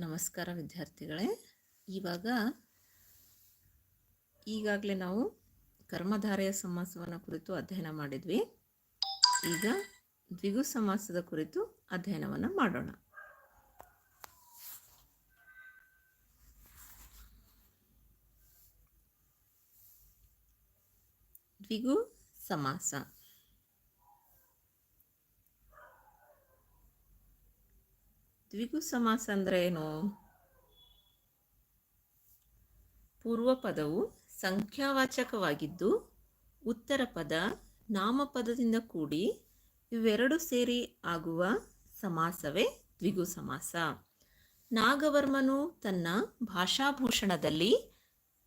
ನಮಸ್ಕಾರ ವಿದ್ಯಾರ್ಥಿಗಳೇ. ಇವಾಗ ಈಗಾಗಲೇ ನಾವು ಕರ್ಮಧಾರೆಯ ಸಮಾಸವನ್ನು ಕುರಿತು ಅಧ್ಯಯನ ಮಾಡಿದ್ವಿ. ಈಗ ದ್ವಿಗು ಸಮಾಸದ ಕುರಿತು ಅಧ್ಯಯನವನ್ನು ಮಾಡೋಣ. ದ್ವಿಗು ಸಮಾಸ. ದ್ವಿಗು ಸಮಾಸ ಅಂದರೆ ಏನು ಪೂರ್ವ ಪದವು ಸಂಖ್ಯಾವಾಚಕವಾಗಿದ್ದು ಉತ್ತರ ಪದ ನಾಮಪದದಿಂದ ಕೂಡಿ ಇವೆರಡು ಸೇರಿ ಆಗುವ ಸಮಾಸವೇ ದ್ವಿಗು ಸಮಾಸ ನಾಗವರ್ಮನು ತನ್ನ ಭಾಷಾಭೂಷಣದಲ್ಲಿ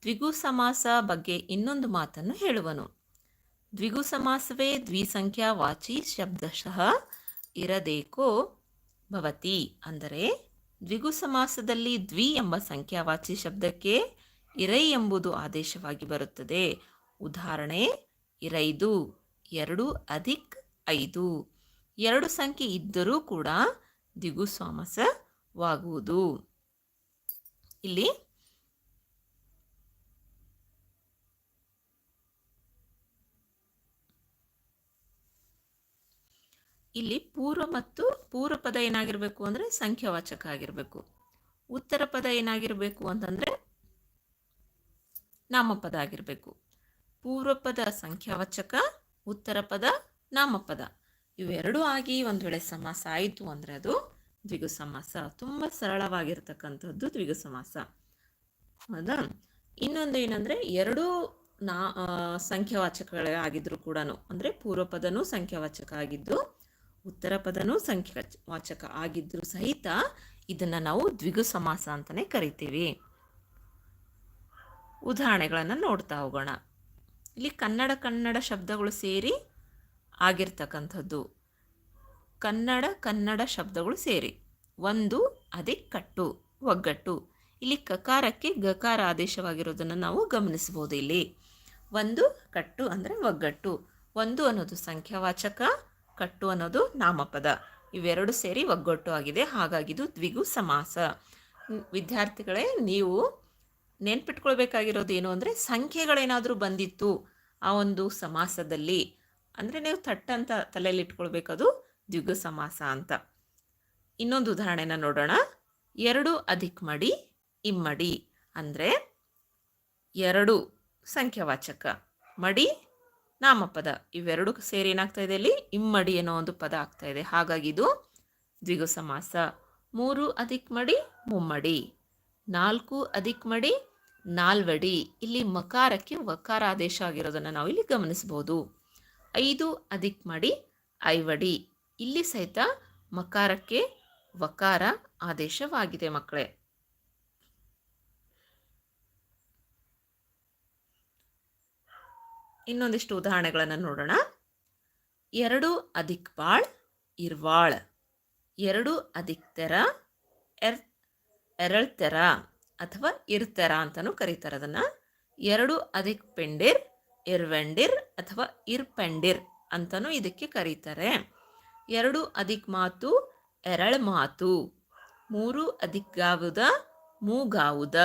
ದ್ವಿಗು ಸಮಾಸ ಬಗ್ಗೆ ಇನ್ನೊಂದು ಮಾತನ್ನು ಹೇಳುವನು. ದ್ವಿಗು ಸಮಾಸವೇ ದ್ವಿಸಂಖ್ಯಾ ವಾಚಿ ಶಬ್ದಶಃ ಇರದೇಕೋ ಭವತಿ ಅಂದರೆ ದ್ವಿಗು ಸಮಾಸದಲ್ಲಿ ದ್ವಿ ಎಂಬ ಸಂಖ್ಯಾವಾಚಿ ಶಬ್ದಕ್ಕೆ ಇರೈ ಎಂಬುದು ಆದೇಶವಾಗಿ ಬರುತ್ತದೆ. ಉದಾಹರಣೆ, ಇರೈದು, ಎರಡು ಅಧಿಕ್ ಐದು. ಎರಡು ಸಂಖ್ಯೆ ಇದ್ದರೂ ಕೂಡ ದ್ವಿಗು ಸಮಾಸವಾಗುವುದು. ಇಲ್ಲಿ ಇಲ್ಲಿ ಪೂರ್ವ ಮತ್ತು ಪೂರ್ವ ಪದ ಏನಾಗಿರಬೇಕು ಅಂದರೆ ಸಂಖ್ಯಾವಾಚಕ ಆಗಿರಬೇಕು. ಉತ್ತರ ಪದ ಏನಾಗಿರಬೇಕು ಅಂತಂದರೆ ನಾಮಪದ ಆಗಿರಬೇಕು. ಪೂರ್ವ ಪದ ಸಂಖ್ಯಾವಾಚಕ, ಉತ್ತರ ಪದ ನಾಮಪದ. ಇವೆರಡೂ ಆಗಿ ಒಂದು ವೇಳೆ ಸಮಾಸ ಆಯಿತು ಅಂದರೆ ಅದು ದ್ವಿಗು ಸಮಾಸ. ತುಂಬ ಸರಳವಾಗಿರ್ತಕ್ಕಂಥದ್ದು ದ್ವಿಗು ಸಮಾಸ. ಹೌದಾ? ಇನ್ನೊಂದು ಏನಂದರೆ ಎರಡೂ ನಾ ಸಂಖ್ಯಾವಾಚಕಗಳೇ ಆಗಿದ್ರು ಕೂಡ ಅಂದರೆ ಪೂರ್ವ ಪದನೂ ಸಂಖ್ಯಾವಾಚಕ ಆಗಿದ್ದು ಉತ್ತರ ಪದನೂ ಸಂಖ್ಯಾ ವಾಚಕ ಆಗಿದ್ದರೂ ಸಹಿತ ಇದನ್ನು ನಾವು ದ್ವಿಗು ಸಮಾಸ ಅಂತಲೇ ಕರಿತೀವಿ. ಉದಾಹರಣೆಗಳನ್ನು ನೋಡ್ತಾ ಹೋಗೋಣ. ಇಲ್ಲಿ ಕನ್ನಡ ಕನ್ನಡ ಶಬ್ದಗಳು ಸೇರಿ ಆಗಿರ್ತಕ್ಕಂಥದ್ದು. ಕನ್ನಡ ಕನ್ನಡ ಶಬ್ದಗಳು ಸೇರಿ. ಒಂದು, ಅದೇ ಕಟ್ಟು, ಒಗ್ಗಟ್ಟು. ಇಲ್ಲಿ ಕಕಾರಕ್ಕೆ ಗಕಾರ ಆದೇಶವಾಗಿರೋದನ್ನು ನಾವು ಗಮನಿಸ್ಬೋದು ಇಲ್ಲಿ. ಒಂದು, ಕಟ್ಟು ಅಂದರೆ ಒಗ್ಗಟ್ಟು. ಒಂದು ಅನ್ನೋದು ಸಂಖ್ಯಾವಾಚಕ ಕಟ್ಟು ಅನ್ನೋದು ನಾಮಪದ. ಇವೆರಡು ಸೇರಿ ಒಗ್ಗಟ್ಟು ಆಗಿದೆ. ಹಾಗಾಗಿ ಇದು ದ್ವಿಗು ಸಮಾಸ. ವಿದ್ಯಾರ್ಥಿಗಳೇ, ನೀವು ನೆನ್ಪಿಟ್ಕೊಳ್ಬೇಕಾಗಿರೋದು ಏನು ಅಂದರೆ ಸಂಖ್ಯೆಗಳೇನಾದರೂ ಬಂದಿತ್ತು ಆ ಒಂದು ಸಮಾಸದಲ್ಲಿ, ಅಂದರೆ ನೀವು ತಟ್ಟಂತ ತಲೆಯಲ್ಲಿ ಇಟ್ಕೊಳ್ಬೇಕದು ದ್ವಿಗು ಸಮಾಸ ಅಂತ. ಇನ್ನೊಂದು ಉದಾಹರಣೆನ ನೋಡೋಣ. ಎರಡು ಅಧಿಕ್ ಮಡಿ, ಇಮ್ಮಡಿ. ಅಂದರೆ ಎರಡು ಸಂಖ್ಯಾವಾಚಕ. ಮಡಿ ನಾಮಪದ ಇವೆರಡು ಸೇರಿ ಏನಾಗ್ತಾ ಇದೆ ಇಲ್ಲಿ? ಇಮ್ಮಡಿ ಅನ್ನೋ ಒಂದು ಪದ ಆಗ್ತಾ ಇದೆ. ಹಾಗಾಗಿ ಇದು ದ್ವಿಗು ಸಮಾಸ. ಮೂರು ಅಧಿಕ್ ಮಡಿ, ಮುಮ್ಮಡಿ. ನಾಲ್ಕು ಅಧಿಕ್ ಮಡಿ, ನಾಲ್ವಡಿ. ಇಲ್ಲಿ ಮಕಾರಕ್ಕೆ ವಕಾರ ಆದೇಶ ಆಗಿರೋದನ್ನು ನಾವು ಇಲ್ಲಿ ಗಮನಿಸಬಹುದು. ಐದು ಅಧಿಕ್ ಮಡಿ, ಐವಡಿ. ಇಲ್ಲಿ ಸಹಿತ ಮಕಾರಕ್ಕೆ ವಕಾರ ಆದೇಶವಾಗಿದೆ ಮಕ್ಕಳೇ. ಇನ್ನೊಂದಿಷ್ಟು ಉದಾಹರಣೆಗಳನ್ನು ನೋಡೋಣ. ಎರಡು ಅಧಿಕ್ ಬಾಳ್ ಇರ್ವಾಳ್. ಎರಡು ಅಧಿಕ್ ತೆರ ಎರ್, ಎರಳ್ತೆರ ಅಥವಾ ಇರ್ತೆರ ಅಂತಲೂ ಕರೀತಾರೆ ಅದನ್ನು. ಎರಡು ಅಧಿಕ್ ಪೆಂಡಿರ್ ಇರ್ವೆಂಡಿರ್ ಅಥವಾ ಇರ್ಪೆಂಡಿರ್ ಅಂತಲೂ ಇದಕ್ಕೆ ಕರೀತಾರೆ. ಎರಡು ಅಧಿಕ್ ಮಾತು ಎರಳ್ ಮಾತು ಮೂರು ಅಧಿಕ್ ಗಾವುದ ಮೂಗಾವುದ.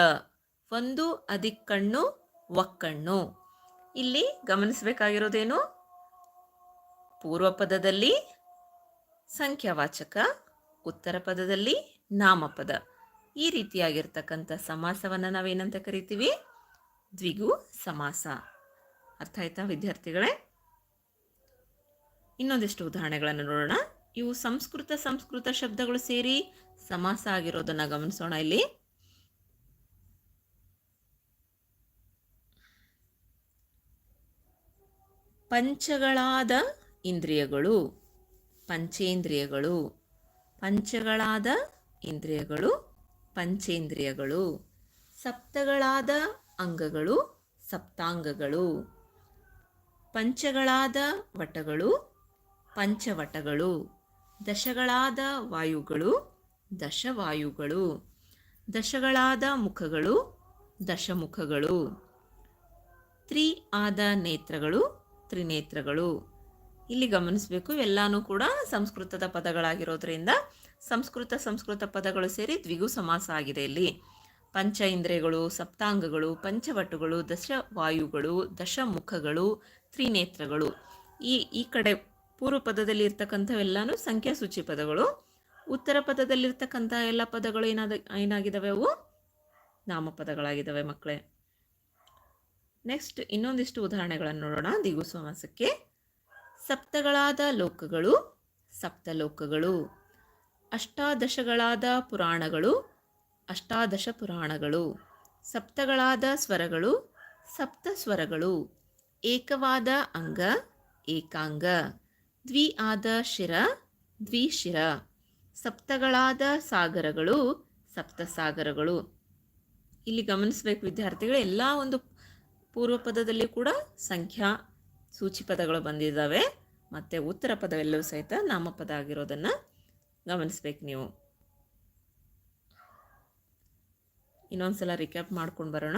ಒಂದು ಅಧಿಕ್ ಕಣ್ಣು ಒಕ್ಕಣ್ಣು. ಇಲ್ಲಿ ಗಮನಿಸಬೇಕಾಗಿರೋದೇನು ಪೂರ್ವ ಪದದಲ್ಲಿ ಸಂಖ್ಯಾವಾಚಕ, ಉತ್ತರ ಪದದಲ್ಲಿ ನಾಮಪದ. ಈ ರೀತಿಯಾಗಿರ್ತಕ್ಕಂಥ ಸಮಾಸವನ್ನು ನಾವೇನಂತ ಕರಿತೀವಿ? ದ್ವಿಗು ಸಮಾಸ. ಅರ್ಥ ಆಯ್ತಾ ವಿದ್ಯಾರ್ಥಿಗಳೇ? ಇನ್ನೊಂದಿಷ್ಟು ಉದಾಹರಣೆಗಳನ್ನು ನೋಡೋಣ. ಇವು ಸಂಸ್ಕೃತ ಸಂಸ್ಕೃತ ಶಬ್ದಗಳು ಸೇರಿ ಸಮಾಸ ಆಗಿರೋದನ್ನು ಗಮನಿಸೋಣ ಇಲ್ಲಿ. ಪಂಚಗಳಾದ ಇಂದ್ರಿಯಗಳು. ಪಂಚೇಂದ್ರಿಯಗಳು. ಪಂಚಗಳಾದ ಇಂದ್ರಿಯಗಳು. ಪಂಚೇಂದ್ರಿಯಗಳು. ಸಪ್ತಗಳಾದ ಅಂಗಗಳು. ಸಪ್ತಾಂಗಗಳು. ಪಂಚಗಳಾದ ವಟಗಳು. ಪಂಚವಟಗಳು. ದಶಗಳಾದ ವಾಯುಗಳು. ದಶವಾಯುಗಳು. ದಶಗಳಾದ ಮುಖಗಳು. ದಶಮುಖಗಳು. ತ್ರಿ ಆದ ನೇತ್ರಗಳು. ತ್ರಿನೇತ್ರಗಳು. ಇಲ್ಲಿ ಗಮನಿಸಬೇಕು, ಎಲ್ಲಾನು ಕೂಡ ಸಂಸ್ಕೃತದ ಪದಗಳಾಗಿರೋದ್ರಿಂದ ಸಂಸ್ಕೃತ ಸಂಸ್ಕೃತ ಪದಗಳು ಸೇರಿ ದ್ವಿಗು ಸಮಾಸ ಆಗಿದೆ ಇಲ್ಲಿ. ಪಂಚ ಇಂದ್ರಿಯಗಳು, ಸಪ್ತಾಂಗಗಳು, ಪಂಚವಟುಗಳು, ದಶವಾಯುಗಳು, ದಶಮುಖಗಳು, ತ್ರಿನೇತ್ರಗಳು. ಈ ಈ ಕಡೆ ಪೂರ್ವ ಪದದಲ್ಲಿ ಇರ್ತಕ್ಕಂಥವೆಲ್ಲಾನು ಸಂಖ್ಯಾಸೂಚಿ ಪದಗಳು. ಉತ್ತರ ಪದದಲ್ಲಿರ್ತಕ್ಕಂಥ ಎಲ್ಲ ಪದಗಳು ಏನಾದ ಏನಾಗಿದ್ದಾವೆ ಅವು? ನಾಮಪದಗಳಾಗಿದ್ದಾವೆ ಮಕ್ಕಳೇ. ನೆಕ್ಸ್ಟ್ ಇನ್ನೊಂದಿಷ್ಟು ಉದಾಹರಣೆಗಳನ್ನು ನೋಡೋಣ. ದಿಗು ಸಮಾಸಕ್ಕೆ. ಸಪ್ತಗಳಾದ ಲೋಕಗಳು, ಸಪ್ತಲೋಕಗಳು. ಅಷ್ಟಾದಶಗಳಾದ ಪುರಾಣಗಳು ಅಷ್ಟಾದಶ ಪುರಾಣಗಳು ಸಪ್ತಗಳಾದ ಸ್ವರಗಳು ಸಪ್ತ ಸ್ವರಗಳು ಏಕವಾದ ಅಂಗ, ಏಕಾಂಗ. ದ್ವಿ ಆದ ಶಿರ, ದ್ವಿಶಿರ. ಸಪ್ತಗಳಾದ ಸಾಗರಗಳು, ಸಪ್ತಸಾಗರಗಳು. ಇಲ್ಲಿ ಗಮನಿಸಬೇಕು ವಿದ್ಯಾರ್ಥಿಗಳು, ಎಲ್ಲ ಒಂದು ಪೂರ್ವ ಪದದಲ್ಲಿ ಕೂಡ ಸಂಖ್ಯಾ ಸೂಚಿ ಪದಗಳು ಬಂದಿದ್ದಾವೆ. ಮತ್ತು ಉತ್ತರ ಪದವೆಲ್ಲವೂ ಸಹಿತ ನಾಮಪದ ಆಗಿರೋದನ್ನು ಗಮನಿಸ್ಬೇಕು ನೀವು. ಇನ್ನೊಂದ್ಸಲ ರಿಕ್ಯಾಪ್ ಮಾಡ್ಕೊಂಡು ಬರೋಣ.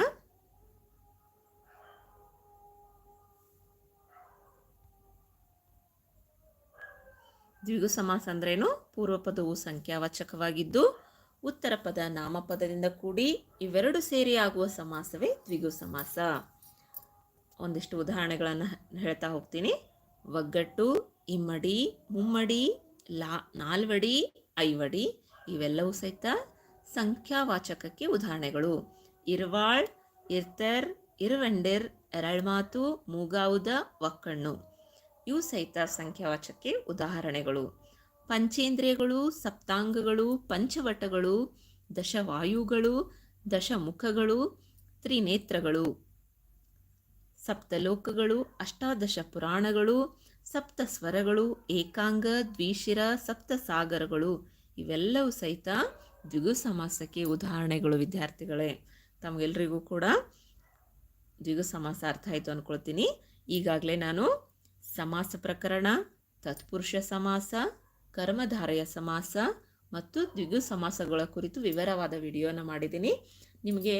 ದ್ವಿಗು ಸಮಾಸ ಅಂದ್ರೇನು? ಪೂರ್ವಪದವು ಸಂಖ್ಯಾವಾಚಕವಾಗಿದ್ದು, ಉತ್ತರ ಪದ ನಾಮಪದದಿಂದ ಕೂಡಿ ಇವೆರಡು ಸೇರಿ ಆಗುವ ಸಮಾಸವೇ ದ್ವಿಗು ಸಮಾಸ. ಒಂದಿಷ್ಟು ಉದಾಹರಣೆಗಳನ್ನು ಹೇಳ್ತಾ ಹೋಗ್ತೀನಿ. ಒಗ್ಗಟ್ಟು, ಇಮ್ಮಡಿ, ಮುಮ್ಮಡಿ, ಲಾ, ನಾಲ್ವಡಿ, ಐವಡಿ ಇವೆಲ್ಲವೂ ಸಹಿತ ಸಂಖ್ಯಾವಾಚಕಕ್ಕೆ ಉದಾಹರಣೆಗಳು. ಇರ್ವಾಳ್, ಇರ್ತರ್, ಇರುವೆಂಡಿರ್, ಎರಳ್ಮಾತು, ಮೂಗಾವುದ, ಒಕ್ಕಣ್ಣು ಇವು ಸಹಿತ ಸಂಖ್ಯಾವಾಚಕ್ಕೆ ಉದಾಹರಣೆಗಳು. ಪಂಚೇಂದ್ರಿಯಗಳು, ಸಪ್ತಾಂಗಗಳು, ಪಂಚವಟಗಳು, ದಶವಾಯುಗಳು, ದಶಮುಖಗಳು, ತ್ರಿನೇತ್ರಗಳು ಸಪ್ತಲೋಕಗಳು ಅಷ್ಟಾದಶ ಪುರಾಣಗಳು, ಸಪ್ತ ಸ್ವರಗಳು, ಏಕಾಂಗ, ದ್ವಿಶಿರ, ಸಪ್ತ ಸಾಗರಗಳು. ಇವೆಲ್ಲವೂ ಸಹಿತ ದ್ವಿಗು ಸಮಾಸಕ್ಕೆ ಉದಾಹರಣೆಗಳು ವಿದ್ಯಾರ್ಥಿಗಳೇ. ತಮಗೆಲ್ಲರಿಗೂ ಕೂಡ ದ್ವಿಗು ಸಮಾಸ ಅರ್ಥ ಆಯಿತು ಅಂದ್ಕೊಳ್ತೀನಿ ಈಗಾಗಲೇ ನಾನು ಸಮಾಸ ಪ್ರಕರಣ, ತತ್ಪುರುಷ ಸಮಾಸ, ಕರ್ಮಧಾರೆಯ ಸಮಾಸ ಮತ್ತು ದ್ವಿಗು ಸಮಾಸಗಳ ಕುರಿತು ವಿವರವಾದ ವಿಡಿಯೋನ ಮಾಡಿದ್ದೀನಿ. ನಿಮಗೆ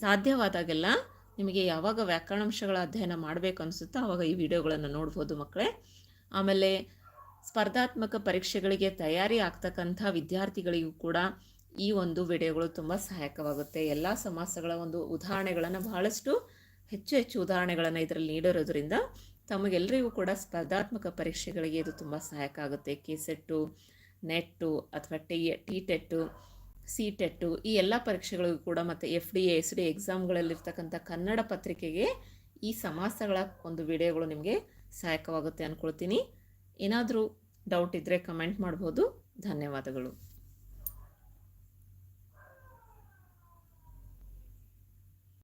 ಸಾಧ್ಯವಾದಾಗೆಲ್ಲ ನಿಮಗೆ ಯಾವಾಗ ವ್ಯಾಕರಣಾಂಶಗಳ ಅಧ್ಯಯನ ಮಾಡಬೇಕು ಅನಿಸುತ್ತೋ ಆವಾಗ ಈ ವಿಡಿಯೋಗಳನ್ನು ನೋಡ್ಬೋದು ಮಕ್ಕಳೇ. ಆಮೇಲೆ ಸ್ಪರ್ಧಾತ್ಮಕ ಪರೀಕ್ಷೆಗಳಿಗೆ ತಯಾರಿ ಆಗ್ತಕ್ಕಂಥ ವಿದ್ಯಾರ್ಥಿಗಳಿಗೂ ಕೂಡ ಈ ಒಂದು ವಿಡಿಯೋಗಳು ತುಂಬ ಸಹಾಯಕವಾಗುತ್ತೆ. ಎಲ್ಲ ಸಮಾಸಗಳ ಒಂದು ಉದಾಹರಣೆಗಳನ್ನು ಬಹಳಷ್ಟು ಹೆಚ್ಚು ಹೆಚ್ಚು ಉದಾಹರಣೆಗಳನ್ನು ಇದರಲ್ಲಿ ನೀಡಿರೋದ್ರಿಂದ ತಮಗೆಲ್ಲರಿಗೂ ಕೂಡ ಸ್ಪರ್ಧಾತ್ಮಕ ಪರೀಕ್ಷೆಗಳಿಗೆ ಇದು ತುಂಬ ಸಹಾಯಕ ಆಗುತ್ತೆ. ಕೆ ಸೆಟ್ಟು ನೆಟ್ಟು ಅಥವಾ T T TET C TET ಈ ಎಲ್ಲ ಪರೀಕ್ಷೆಗಳಿಗೂ ಕೂಡ ಮತ್ತು ಎಫ್ ಡಿ ಎಸ್ ಡಿ ಎಕ್ಸಾಮ್ಗಳಲ್ಲಿರ್ತಕ್ಕಂಥ ಕನ್ನಡ ಪತ್ರಿಕೆಗೆ ಈ ಸಮಾಸಗಳ ಒಂದು ವಿಡಿಯೋಗಳು ನಿಮಗೆ ಸಹಾಯಕವಾಗುತ್ತೆ ಅಂದ್ಕೊಳ್ತೀನಿ ಏನಾದರೂ ಡೌಟ್ ಇದ್ದರೆ ಕಮೆಂಟ್ ಮಾಡ್ಬೋದು. ಧನ್ಯವಾದಗಳು.